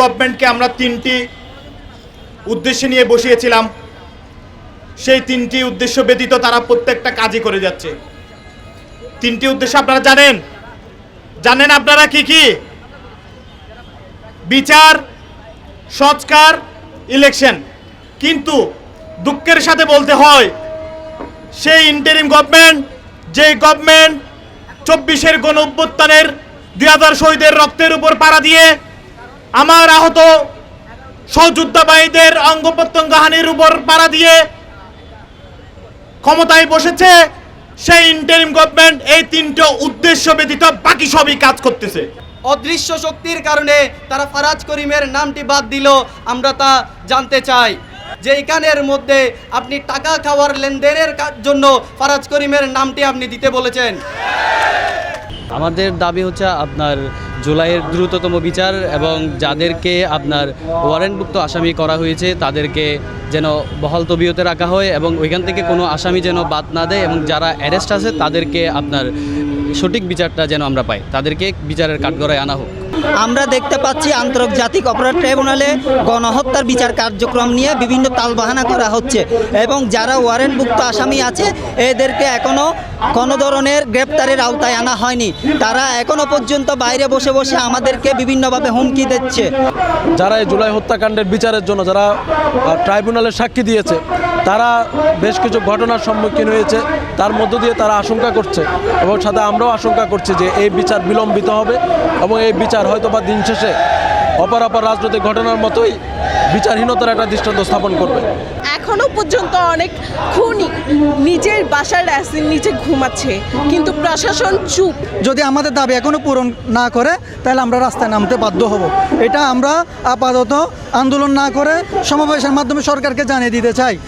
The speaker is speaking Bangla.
গভর্নমেন্টকে আমরা তিনটি উদ্দেশ্য নিয়ে বসিয়েছিলাম। সেই তিনটি উদ্দেশ্য ব্যতীত তারা প্রত্যেকটা কাজই করে যাচ্ছে। তিনটি উদ্দেশ্য আপনারা জানেন? জানেন আপনারা কি কি? বিচার, সংস্কার ইলেকশন কিন্তু দুঃখের সাথে বলতে হয়, সেই ইন্টারিম গভর্নমেন্ট যে গভর্নমেন্ট চব্বিশের গণ অভ্যুত্থানের দুই হাজার শহীদের রক্তের উপর পাড়া দিয়ে আমার আহত সহযোদ্ধাবাহীদের অঙ্গ প্রত্যঙ্গ হানির উপর পাড়া দিয়ে ক্ষমতায় বসেছে সেই ইন্টারিম গভর্নমেন্ট এই তিনটে উদ্দেশ্য ব্যতীত বাকি সবই কাজ করতেছে। অদৃশ্য শক্তির কারণে তারা ফারাজ করিমের নামটি বাদ দিল আমরা তা জানতে চাই। যে এইখানের মধ্যে আপনি টাকা খাওয়ার লেনদেনের জন্য ফারাজ করিমের নামটি আপনি দিতে বলেছেন। আমাদের দাবি হচ্ছে আপনার জুলাইয়ের দ্রুততম বিচার এবং যাদেরকে আপনার ওয়ারেন্টভুক্ত আসামি করা হয়েছে, তাদেরকে যেন বহল তবিয়তে রাখা হয় এবং ওইখান থেকে কোনো আসামি যেন বাদ না দেয় এবং যারা অ্যারেস্ট আছে তাদেরকে আপনার সঠিক বিচারটা যেন আমরা পাই। তাদেরকে বিচারের কাঠগড়ায় আনা হোক। আমরা দেখতে পাচ্ছি আন্তর্জাতিক অপরাধ ট্রাইব্যুনালে গণহত্যার বিচার কার্যক্রম নিয়ে বিভিন্ন তালবাহানা করা হচ্ছে এবং যারা ওয়ারেন্টভুক্ত আসামি আছে এদেরকে এখনও কোনো ধরনের গ্রেপ্তারের আওতায় আনা হয়নি। তারা এখনও পর্যন্ত বাইরে বসে বসে আমাদেরকে বিভিন্নভাবে হুমকি দিচ্ছে। যারা এই জুলাই হত্যাকাণ্ডের বিচারের জন্য যারা আহ, ট্রাইব্যুনালে সাক্ষী দিয়েছে তারা বেশ কিছু ঘটনার সম্মুখীন হয়েছে তার মধ্য দিয়ে তারা আশঙ্কা করছে এবং সাথে আমরাও আশঙ্কা করছি যে এই বিচার বিলম্বিত হবে এবং এই বিচার হয়তো বা দিন শেষে অপরাপর রাজনৈতিক ঘটনার মতোই বিচারহীনতার একটা দৃষ্টান্ত স্থাপন করবে। এখনও পর্যন্ত অনেক খুনি নিজের বাসার অ্যাসিড নিচে ঘুমাচ্ছে কিন্তু প্রশাসন চুপ। যদি আমাদের দাবি এখনও পূরণ না করে তাহলে আমরা রাস্তায় নামতে বাধ্য হব। এটা আমরা আপাতত আন্দোলন না করে সমাবেশের মাধ্যমে সরকারকে জানিয়ে দিতে চাই।